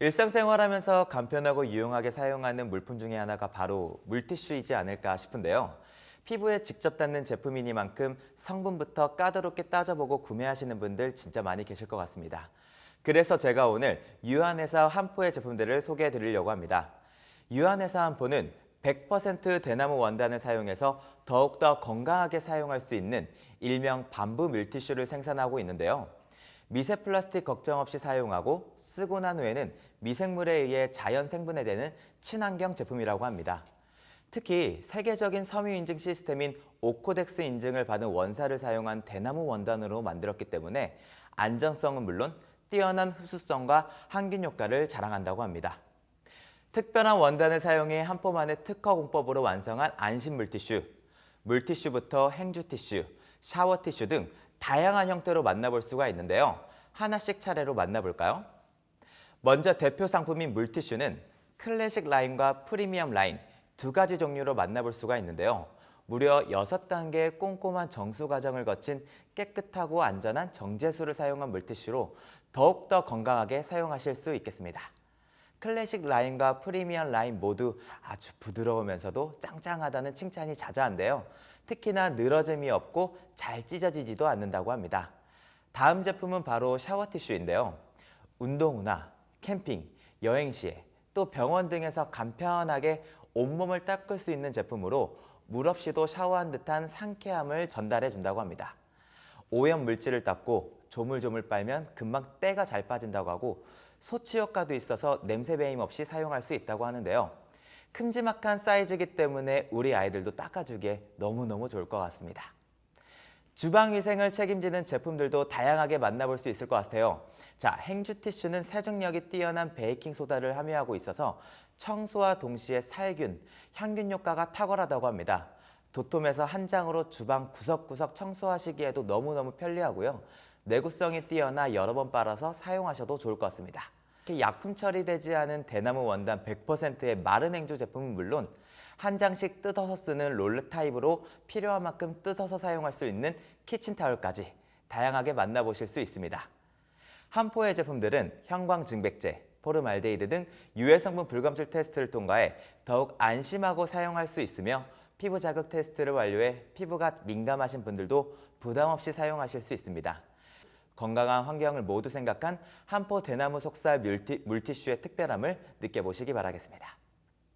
일상생활하면서 간편하고 유용하게 사용하는 물품 중에 하나가 바로 물티슈이지 않을까 싶은데요. 피부에 직접 닿는 제품이니만큼 성분부터 까다롭게 따져보고 구매하시는 분들 진짜 많이 계실 것 같습니다. 그래서 제가 오늘 유한회사 한포의 제품들을 소개해 드리려고 합니다. 유한회사 한포는 100% 대나무 원단을 사용해서 더욱더 건강하게 사용할 수 있는 일명 반부 물티슈를 생산하고 있는데요. 미세 플라스틱 걱정 없이 사용하고 쓰고 난 후에는 미생물에 의해 자연 생분해되는 친환경 제품이라고 합니다. 특히 세계적인 섬유 인증 시스템인 오코덱스 인증을 받은 원사를 사용한 대나무 원단으로 만들었기 때문에 안전성은 물론 뛰어난 흡수성과 항균 효과를 자랑한다고 합니다. 특별한 원단을 사용해 한 포만의 특허 공법으로 완성한 안심 물티슈, 물티슈부터 행주 티슈, 샤워 티슈 등 다양한 형태로 만나볼 수가 있는데요. 하나씩 차례로 만나볼까요? 먼저 대표 상품인 물티슈는 클래식 라인과 프리미엄 라인 두 가지 종류로 만나볼 수가 있는데요. 무려 6단계의 꼼꼼한 정수 과정을 거친 깨끗하고 안전한 정제수를 사용한 물티슈로 더욱더 건강하게 사용하실 수 있겠습니다. 클래식 라인과 프리미엄 라인 모두 아주 부드러우면서도 짱짱하다는 칭찬이 자자한데요. 특히나 늘어짐이 없고 잘 찢어지지도 않는다고 합니다. 다음 제품은 바로 샤워 티슈인데요. 운동 후나 캠핑, 여행 시에 또 병원 등에서 간편하게 온몸을 닦을 수 있는 제품으로 물 없이도 샤워한 듯한 상쾌함을 전달해 준다고 합니다. 오염 물질을 닦고 조물조물 빨면 금방 때가 잘 빠진다고 하고 소치 효과도 있어서 냄새 배임 없이 사용할 수 있다고 하는데요. 큼지막한 사이즈이기 때문에 우리 아이들도 닦아주기에 너무너무 좋을 것 같습니다. 주방 위생을 책임지는 제품들도 다양하게 만나볼 수 있을 것 같아요. 자, 행주 티슈는 세정력이 뛰어난 베이킹 소다를 함유하고 있어서 청소와 동시에 살균, 향균 효과가 탁월하다고 합니다. 도톰해서 한 장으로 주방 구석구석 청소하시기에도 너무너무 편리하고요. 내구성이 뛰어나 여러 번 빨아서 사용하셔도 좋을 것 같습니다. 약품 처리되지 않은 대나무 원단 100%의 마른 행주 제품은 물론 한 장씩 뜯어서 쓰는 롤러 타입으로 필요한 만큼 뜯어서 사용할 수 있는 키친타올까지 다양하게 만나보실 수 있습니다. 한포의 제품들은 형광 증백제, 포름알데히드 등 유해 성분 불검출 테스트를 통과해 더욱 안심하고 사용할 수 있으며 피부 자극 테스트를 완료해 피부가 민감하신 분들도 부담 없이 사용하실 수 있습니다. 건강한 환경을 모두 생각한 한포 대나무 속살 물티, 물티슈의 특별함을 느껴보시기 바라겠습니다.